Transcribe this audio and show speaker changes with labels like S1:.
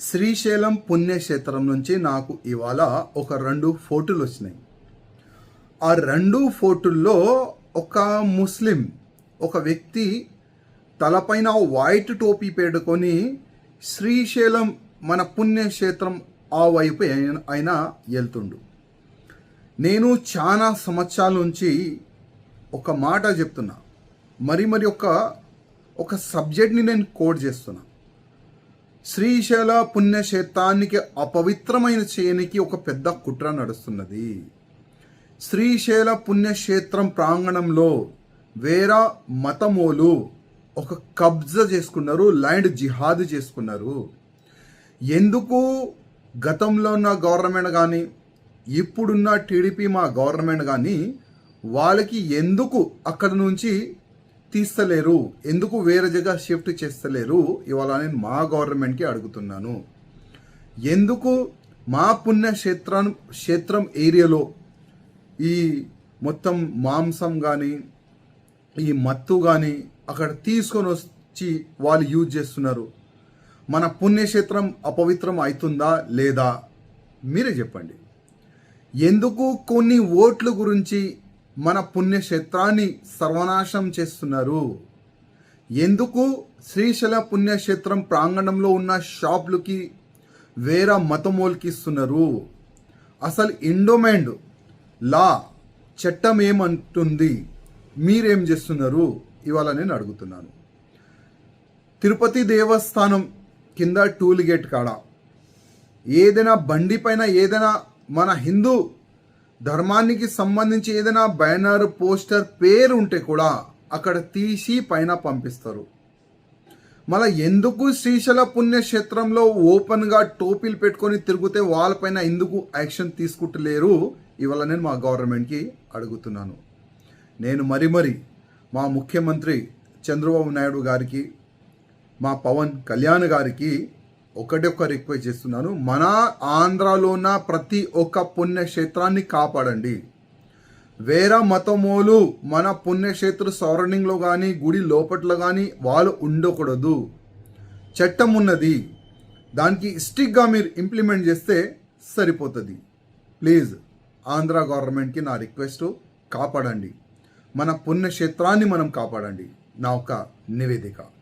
S1: శ్రీశైలం పుణ్యక్షేత్రం నుంచి నాకు ఇవాళ ఒక రెండు ఫోటోలు వచ్చినాయి. ఆ రెండు ఫోటోల్లో ఒక ముస్లిం ఒక వ్యక్తి తలపైన వైట్ టోపీ పెట్టుకొని శ్రీశైలం మన పుణ్యక్షేత్రం ఆ వైపు ఆయన- వెళ్తుండు. నేను చాలా సంవత్సరాల నుంచి ఒక మాట చెప్తున్నా. మరి మరి ఒక ఒక సబ్జెక్ట్ని నేను కోడ్ చేస్తున్నా. శ్రీశైల పుణ్యక్షేత్రానికి అపవిత్రమైన చేయనికి ఒక పెద్ద కుట్ర నడుస్తున్నది. శ్రీశైల పుణ్యక్షేత్రం ప్రాంగణంలో వేరా మతమోలు ఒక కబ్జా చేసుకున్నారు ల్యాండ్ జిహాద్ చేసుకున్నారు. ఎందుకు గతంలో ఉన్న గవర్నమెంట్ కానీ ఇప్పుడున్న టీడీపీ మా గవర్నమెంట్ కానీ వాళ్ళకి ఎందుకు అక్కడ నుంచి తీస్తలేరు. ఎందుకు వేరే జగ షిఫ్ట్ చేస్తలేరు? ఇవాళ నేను మా గవర్నమెంట్కి అడుగుతున్నాను. ఎందుకు మా పుణ్యక్షేత్రం క్షేత్రం ఏరియాలో ఈ మొత్తం మాంసం కానీ ఈ మత్తు కానీ అక్కడ తీసుకొని వచ్చి వాళ్ళు యూజ్ చేస్తున్నారు? మన పుణ్యక్షేత్రం అపవిత్రం అవుతుందా లేదా? మీరే చెప్పండి. ఎందుకు కొన్ని ఓట్ల గురించి మన పుణ్యక్షేత్రాన్ని సర్వనాశనం చేస్తున్నారు. ఎందుకు? శ్రీశైల పుణ్యక్షేత్రం ప్రాంగణంలో ఉన్న షాపులకి వేరే మతమోల్కి ఇస్తున్నారు. అసలు ఇండోమెండ్ లా చట్టం ఏమంటుంది మీరేం చేస్తున్నారు? ఇవాళ నేను అడుగుతున్నాను. తిరుపతి దేవస్థానం కింద టూల్ గేట్ కాడ ఏదైనా బండి పైన ఏదైనా మన హిందూ ధర్మానికి సంబంధించి ఏదైనా బ్యానర్ పోస్టర్ పేరు ఉంటే కూడా అక్కడ తీసి పైన పంపిస్తారు. మళ్ళీ ఎందుకు శ్రీశైల పుణ్యక్షేత్రంలో ఓపెన్గా టోపీలు పెట్టుకొని తిరిగితే వాళ్ళపైన ఎందుకు యాక్షన్ తీసుకుంటలేరు? ఇవాళ నేను మా గవర్నమెంట్కి అడుగుతున్నాను. నేను మరి మరి మా ముఖ్యమంత్రి చంద్రబాబు నాయుడు గారికి మా పవన్ కళ్యాణ్ గారికి ఒకటి ఒక రిక్వెస్ట్ చేస్తున్నాను. మన ఆంధ్రాలో ఉన్న ప్రతి ఒక్క పుణ్యక్షేత్రాన్ని కాపాడండి. వేరే మతమోలు మన పుణ్యక్షేత్ర సరౌండింగ్లో కానీ గుడి లోపట్లో కానీ వాళ్ళు ఉండకూడదు. చట్టం ఉన్నది. దానికి స్టిక్గా మీరు ఇంప్లిమెంట్ చేస్తే సరిపోతుంది. ప్లీజ్ ఆంధ్ర గవర్నమెంట్కి నా రిక్వెస్ట్ కాపాడండి. మన పుణ్యక్షేత్రాన్ని మనం కాపాడండి. నా ఒక నివేదిక.